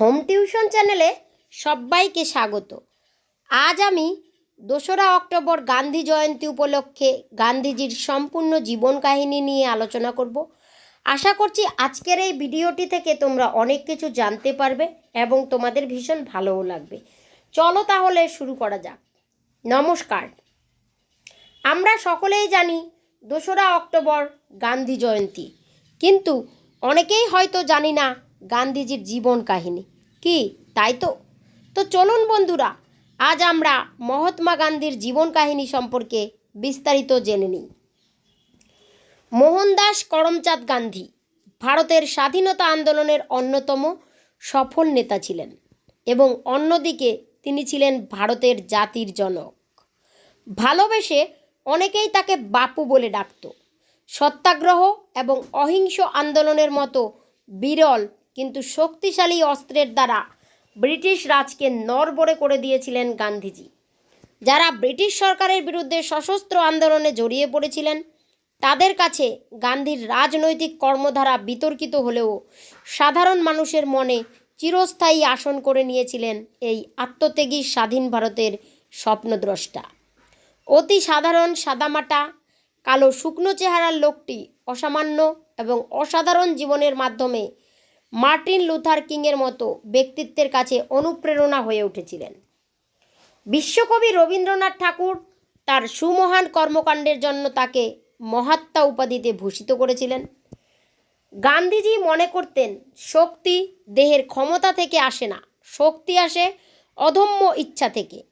Home tuition চ্যানেলে সবাইকে স্বাগত। আজ আমি দোসরা অক্টোবর গান্ধী জয়ন্তী উপলক্ষে গান্ধীজির সম্পূর্ণ জীবন কাহিনী নিয়ে আলোচনা করব। আশা করছি আজকের এই ভিডিওটি থেকে তোমরা অনেক কিছু জানতে পারবে এবং তোমাদের ভীষণ ভালোও লাগবে। চলো তাহলে শুরু করা যাক। নমস্কার। আমরা সকলেই জানি দোসরা অক্টোবর গান্ধী জয়ন্তী। কিন্তু অনেকেই হয়তো জানি না গান্ধীজির জীবন কাহিনী। কি? তাই তো? তো চলুন বন্ধুরা, আজ আমরা মহাত্মা গান্ধীর জীবন কাহিনী সম্পর্কে বিস্তারিত জেনে নিই। মোহনদাস করমচাঁদ গান্ধী ভারতের স্বাধীনতা আন্দোলনের অন্যতম সফল নেতা ছিলেন এবং অন্যদিকে তিনি ছিলেন ভারতের জাতির জনক। ভালোবেসে অনেকেই তাকে বাপু বলে ডাকত। সত্যাগ্রহ এবং অহিংস আন্দোলনের মতো বিরল কিন্তু শক্তিশালী অস্ত্রের দ্বারা ব্রিটিশ রাজকে নড়বড়ে করে দিয়েছিলেন গান্ধীজি। যারা ব্রিটিশ সরকারের বিরুদ্ধে সশস্ত্র আন্দোলনে জড়িয়ে পড়েছিলেন, তাদের কাছে গান্ধীর রাজনৈতিক কর্মধারা বিতর্কিত হলেও সাধারণ মানুষের মনে চিরস্থায়ী আসন করে নিয়েছিলেন এই আত্মত্যাগী স্বাধীন ভারতের স্বপ্নদ্রষ্টা। অতি সাধারণ সাদামাটা, কালো শুকনো চেহারার লোকটি অসামান্য এবং অসাধারণ জীবনের মাধ্যমে মার্টিন লুথার কিংয়ের মতো ব্যক্তিত্বের কাছে অনুপ্রেরণা হয়ে উঠেছিলেন। বিশ্বকবি রবীন্দ্রনাথ ঠাকুর তার সুমহান কর্মকাণ্ডের জন্য তাকে মহাত্মা উপাধিতে ভূষিত করেছিলেন। গান্ধীজি মনে করতেন, শক্তি দেহের ক্ষমতা থেকে আসে না, শক্তি আসে অধম্য ইচ্ছা থেকে।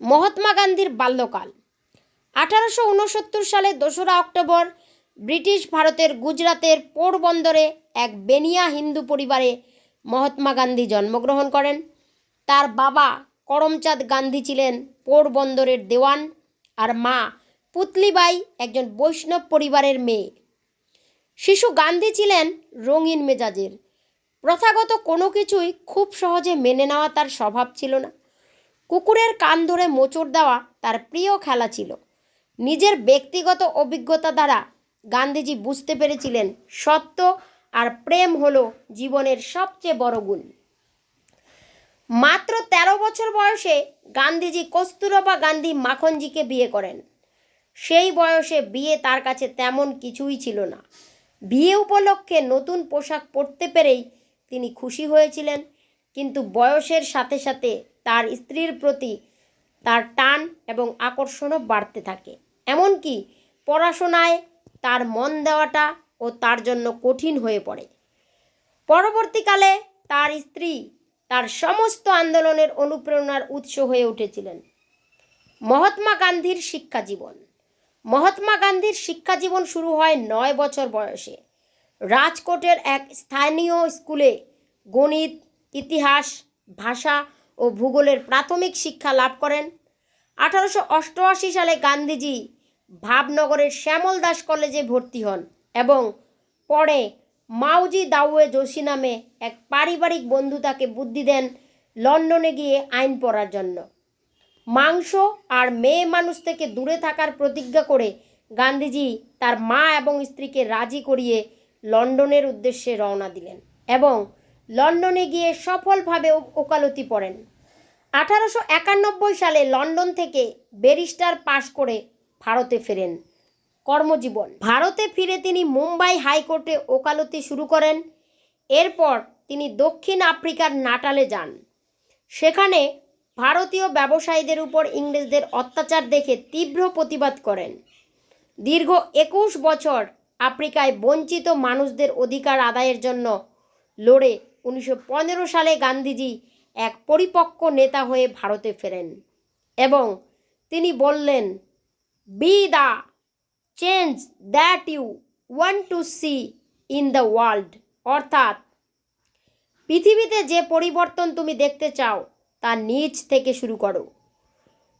মহাত্মা গান্ধীর বাল্যকাল। আঠারোশো উনসত্তর সালে দোসরা অক্টোবর ব্রিটিশ ভারতের গুজরাতের পোরবন্দরে এক বেনিয়া হিন্দু পরিবারে মহাত্মা গান্ধী জন্মগ্রহণ করেন। তার বাবা করমচাঁদ গান্ধী ছিলেন পোরবন্দরের দেওয়ান আর মা পুতলিবাই একজন বৈষ্ণব পরিবারের মেয়ে। শিশু গান্ধী ছিলেন রঙিন মেজাজের। প্রথাগত কোনো কিছুই খুব সহজে মেনে নেওয়া তার স্বভাব ছিল না। কুকুরের কান ধরে মোচড় দেওয়া তার প্রিয় খেলা ছিল। নিজের ব্যক্তিগত অভিজ্ঞতা দ্বারা গান্ধীজি বুঝতে পেরেছিলেন সত্য আর প্রেম হলো জীবনের সবচেয়ে বড় গুণ। মাত্র ১৩ বছর বয়সে গান্ধীজি কস্তুরবা গান্ধী মাখনজিকে বিয়ে করেন। সেই বয়সে বিয়ে তার কাছে তেমন কিছুই ছিল না। বিয়ে উপলক্ষে নতুন পোশাক পরতে পেরেই তিনি খুশি হয়েছিলেন, কিন্তু বয়সের সাথে সাথে তার স্ত্রীর প্রতি তার টান এবং আকর্ষণও বাড়তে থাকে। এমনকি পড়াশোনায় তার মন দেওয়াটা ও তার জন্য কঠিন হয়ে পড়ে। পরবর্তীকালে তার স্ত্রী তার সমস্ত আন্দোলনের অনুপ্রেরণার উৎস হয়ে উঠেছিলেন। মহাত্মা গান্ধীর শিক্ষা জীবন। মহাত্মা গান্ধীর শিক্ষা জীবন শুরু হয় নয় বছর বয়সে। রাজকোটের এক স্থানীয় স্কুলে গণিত, ইতিহাস, ভাষা ও ভূগোলের প্রাথমিক শিক্ষা লাভ করেন। আঠারোশো অষ্টআশি সালে গান্ধীজি ভাবনগরের শ্যামল দাস কলেজে ভর্তি হন। এবং পরে মাউজি দাউয়ে যোশী নামে এক পারিবারিক বন্ধু তাকে বুদ্ধি দেন লন্ডনে গিয়ে আইন পড়ার জন্য। মাংস আর মেয়ে মানুষ থেকে দূরে থাকার প্রতিজ্ঞা করে গান্ধীজি তার মা এবং স্ত্রীকে রাজি করিয়ে লন্ডনের উদ্দেশ্যে রওনা দিলেন এবং লন্ডনে গিয়ে সফলভাবে ওকালতি পড়েন। আঠারোশো একানব্বই সালে লন্ডন থেকে ব্যারিস্টার পাশ করে ভারতে ফেরেন। কর্মজীবন। ভারতে ফিরে তিনি মুম্বাই হাইকোর্টে ওকালতি শুরু করেন। এরপর তিনি দক্ষিণ আফ্রিকার নাটালে যান। সেখানে ভারতীয় ব্যবসায়ীদের উপর ইংরেজদের অত্যাচার দেখে তীব্র প্রতিবাদ করেন। দীর্ঘ একুশ বছর আফ্রিকায় বঞ্চিত মানুষদের অধিকার আদায়ের জন্য লড়ে উনিশশো পনেরো সালে গান্ধীজি এক পরিপক্ক নেতা হয়ে ভারতে ফেরেন এবং তিনি বললেন, be the change that you want to see in the world অর্থাৎ, পৃথিবীতে যে পরিবর্তন তুমি দেখতে চাও, তা নিজ থেকে শুরু করো।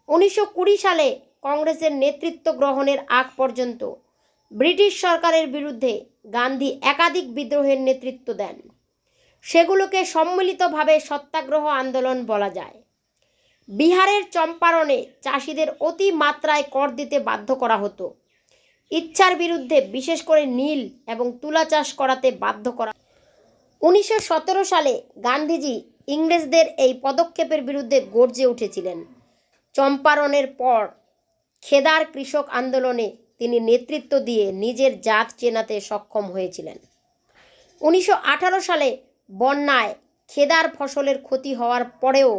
উনিশশো কুড়ি সালে কংগ্রেসের নেতৃত্ব গ্রহণের আগ পর্যন্ত ব্রিটিশ সরকারের বিরুদ্ধে গান্ধী একাধিক বিদ্রোহের নেতৃত্ব দেন। সেগুলোকে সম্মিলিতভাবে সত্যাগ্রহ আন্দোলন বলা যায়। বিহারের চম্পারণে চাষিদের অতি মাত্রায় কর দিতে বাধ্য করা হতো। ইচ্ছার বিরুদ্ধে বিশেষ করে নীল এবং তুলা চাষ করাতে বাধ্য করা। উনিশশো সতেরো সালে গান্ধীজি ইংরেজদের এই পদক্ষেপের বিরুদ্ধে গর্জে উঠেছিলেন। চম্পারণের পর খেদার কৃষক আন্দোলনে তিনি নেতৃত্ব দিয়ে নিজের জাত চেনাতে সক্ষম হয়েছিলেন। উনিশশো আঠারো সালে বন্যায় খেদার ফসলের ক্ষতি হওয়ার পরেও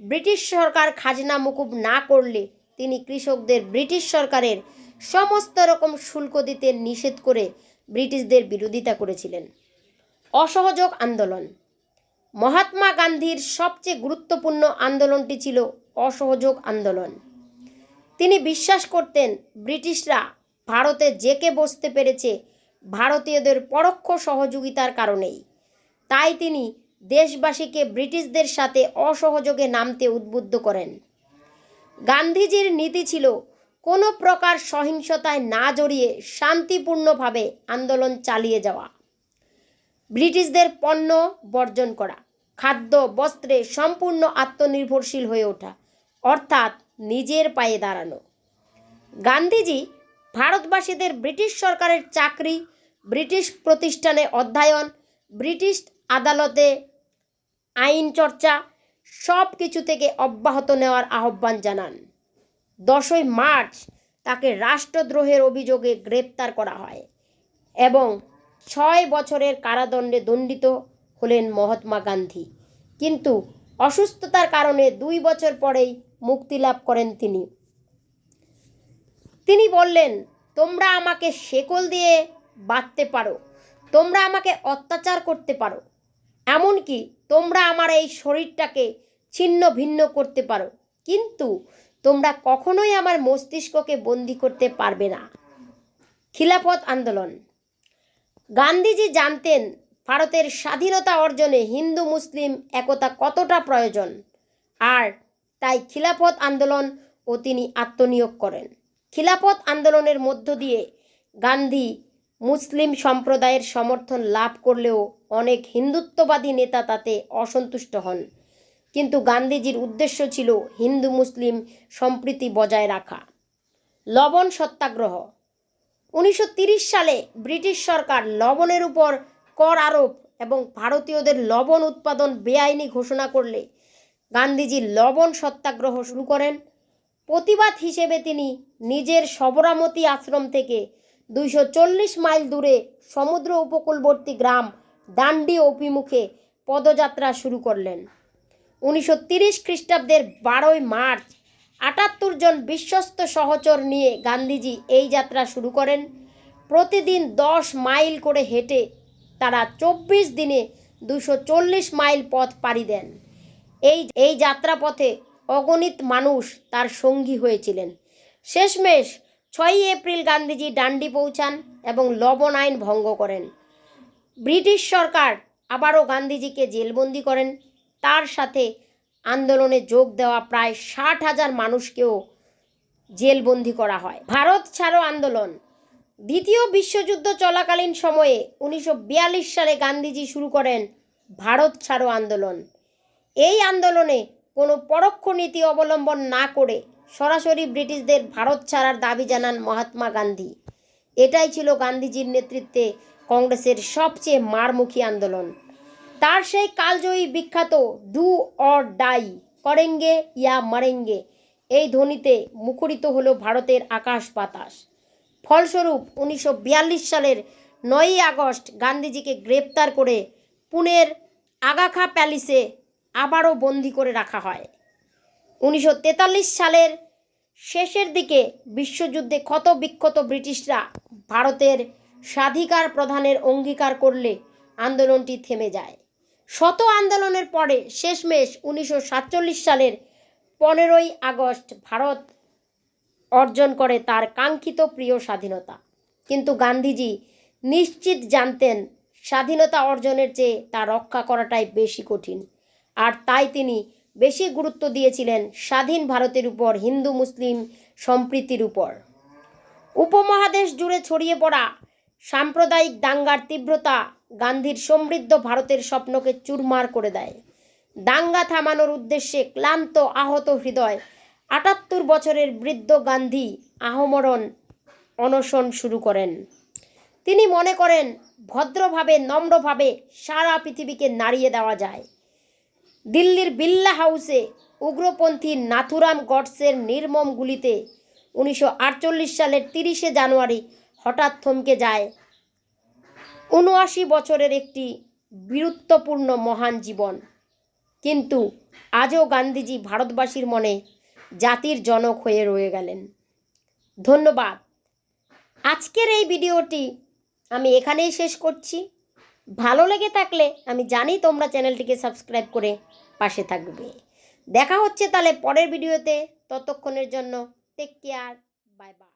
ব্রিটিশ সরকার খাজনা মুকুব না করলে তিনি কৃষকদের ব্রিটিশ সরকারের সমস্ত রকম শুল্ক দিতে নিষেধ করে ব্রিটিশদের বিরোধিতা করেছিলেন। অসহযোগ আন্দোলন। মহাত্মা গান্ধীর সবচেয়ে গুরুত্বপূর্ণ আন্দোলনটি ছিল অসহযোগ আন্দোলন। তিনি বিশ্বাস করতেন ব্রিটিশরা ভারতে জেকে বসতে পেরেছে ভারতীয়দের পরোক্ষ সহযোগিতার কারণেই। তাই তিনি দেশবাসীকে ব্রিটিশদের সাথে অসহযোগে নামতে উদ্বুদ্ধ করেন। গান্ধীজির নীতি ছিল কোনো প্রকার সহিংসতায় না জড়িয়ে শান্তিপূর্ণভাবে আন্দোলন চালিয়ে যাওয়া। ব্রিটিশদের পণ্য বর্জন করা, খাদ্য, বস্ত্রে সম্পূর্ণ আত্মনির্ভরশীল হয়ে ওঠা, অর্থাৎ নিজের পায়ে দাঁড়ানো। গান্ধীজি ভারতবাসীদের ব্রিটিশ সরকারের চাকরি, ব্রিটিশ প্রতিষ্ঠানে অধ্যয়ন, ব্রিটিশ আদালতে আইন চর্চা সব কিছু থেকে অব্যাহত নেওয়ার আহ্বান জানান। দশই মার্চ তাকে রাষ্ট্রদ্রোহের অভিযোগে গ্রেপ্তার করা হয় এবং ছয় বছরের কারাদণ্ডে দণ্ডিত হলেন মহাত্মা গান্ধী। কিন্তু অসুস্থতার কারণে দুই বছর পরেই মুক্তি লাভ করেন তিনি। তিনি বললেন, তোমরা আমাকে শেকল দিয়ে বাঁধতে পারো, তোমরা আমাকে অত্যাচার করতে পারো, এমনকি তোমরা আমার এই শরীরটাকে ছিন্ন ভিন্ন করতে পারো। কিন্তু তোমরা কখনোই আমার মস্তিষ্ককে বন্দি করতে পারবে না। খিলাফত আন্দোলন। গান্ধীজি জানতেন ভারতের স্বাধীনতা অর্জনে হিন্দু মুসলিম একতা কতটা প্রয়োজন, আর তাই খিলাফত আন্দোলন ও তিনি আত্মনিয়োগ করেন। খিলাফত আন্দোলনের মধ্য দিয়ে গান্ধী মুসলিম সম্প্রদায়ের সমর্থন লাভ করলেও অনেক হিন্দুত্ববাদী নেতা তাতে অসন্তুষ্ট হন। কিন্তু গান্ধীজির উদ্দেশ্য ছিল হিন্দু মুসলিম সম্প্রীতি বজায় রাখা। লবণ সত্যাগ্রহ। উনিশশো সালে ব্রিটিশ সরকার লবণের উপর কর আরোপ এবং ভারতীয়দের লবণ উৎপাদন বেআইনি ঘোষণা করলে গান্ধীজি লবণ সত্যাগ্রহ শুরু করেন। প্রতিবাদ হিসেবে তিনি নিজের সবরামতি আশ্রম থেকে দুইশো চল্লিশ মাইল দূরে সমুদ্র উপকূলবর্তী গ্রাম ডান্ডি অভিমুখে পদযাত্রা শুরু করলেন। উনিশশো তিরিশ খ্রিস্টাব্দের বারোই মার্চ আটাত্তর জন বিশ্বস্ত সহচর নিয়ে গান্ধীজি এই যাত্রা শুরু করেন। প্রতিদিন দশ মাইল করে হেঁটে তারা চব্বিশ দিনে দুশো চল্লিশ মাইল পথ পাড়ি দেন। এই এই যাত্রাপথে অগণিত মানুষ তার সঙ্গী হয়েছিলেন। শেষমেশ ছয়ই এপ্রিল গান্ধীজি ডান্ডি পৌঁছান এবং লবণ আইন ভঙ্গ করেন। ব্রিটিশ সরকার আবারও গান্ধীজিকে জেলবন্দি করেন। তার সাথে আন্দোলনে যোগ দেওয়া প্রায় ষাট হাজার মানুষকেও জেলবন্দি করা হয়। ভারত ছাড়ো আন্দোলন। দ্বিতীয় বিশ্বযুদ্ধ চলাকালীন সময়ে উনিশশো বিয়াল্লিশ সালে গান্ধীজি শুরু করেন ভারত ছাড়ো আন্দোলন। এই আন্দোলনে কোনো পরোক্ষ নীতি অবলম্বন না করে সরাসরি ব্রিটিশদের ভারত ছাড়ার দাবি জানান মহাত্মা গান্ধী। এটাই ছিল গান্ধীজির নেতৃত্বে কংগ্রেসের সবচেয়ে মারমুখী আন্দোলন। তার সেই কালজয়ী বিখ্যাত ডু অর ডাই করেঙ্গে ইয়া মারেঙ্গে এই ধ্বনিতে মুখরিত হলো ভারতের আকাশ বাতাস। ফলস্বরূপ, উনিশশো বিয়াল্লিশ সালের নয়ই আগস্ট গান্ধীজিকে গ্রেপ্তার করে পুনের আগাখা প্যালিসে আবারও বন্দি করে রাখা হয়। উনিশশো তেতাল্লিশ সালের শেষের দিকে বিশ্বযুদ্ধে ক্ষত বিক্ষত ব্রিটিশরা ভারতের স্বাধিকার প্রধানের অঙ্গীকার করলে আন্দোলনটি থেমে যায়। শত আন্দোলনের পরে শেষমেশ উনিশশো সাতচল্লিশ সালের পনেরোই আগস্ট ভারত অর্জন করে তার কাঙ্ক্ষিত প্রিয় স্বাধীনতা। কিন্তু গান্ধীজি নিশ্চিত জানতেন স্বাধীনতা অর্জনের চেয়ে তা রক্ষা করাটাই বেশি কঠিন। আর তাই তিনি বেশি গুরুত্ব দিয়েছিলেন স্বাধীন ভারতের উপর হিন্দু মুসলিম সম্প্রীতির উপর। উপমহাদেশ জুড়ে ছড়িয়ে পড়া সাম্প্রদায়িক দাঙ্গার তীব্রতা গান্ধীর সমৃদ্ধ ভারতের স্বপ্নকে চুরমার করে দেয়। দাঙ্গা থামানোর উদ্দেশ্যে ক্লান্ত আহত হৃদয়, আটাত্তর বছরের বৃদ্ধ গান্ধী আহমরণ অনশন শুরু করেন। তিনি মনে করেন, ভদ্রভাবে, নম্রভাবে সারা পৃথিবীকে নাড়িয়ে দেওয়া যায়। দিল্লির বিল্লা হাউসে উগ্রপন্থী নাথুরাম গডসের নির্মম গুলিতে উনিশশো আটচল্লিশ সালের তিরিশে জানুয়ারি হঠাৎ থমকে যায়। উনআশি বছরের একটি বীরত্বপূর্ণ মহান জীবন। কিন্তু আজও গান্ধীজি ভারতবাসীর মনে জাতির জনক হয়ে রয়ে গেলেন। ধন্যবাদ। আজকের এই ভিডিওটি আমি এখানেই শেষ করছি। ভালো লেগে থাকলে আমি জানি তোমরা চ্যানেলটিকে সাবস্ক্রাইব করে পাশে থাকবে। দেখা হচ্ছে তাহলে পরের ভিডিওতে। ততক্ষণের জন্য টেক কেয়ার বাই বাই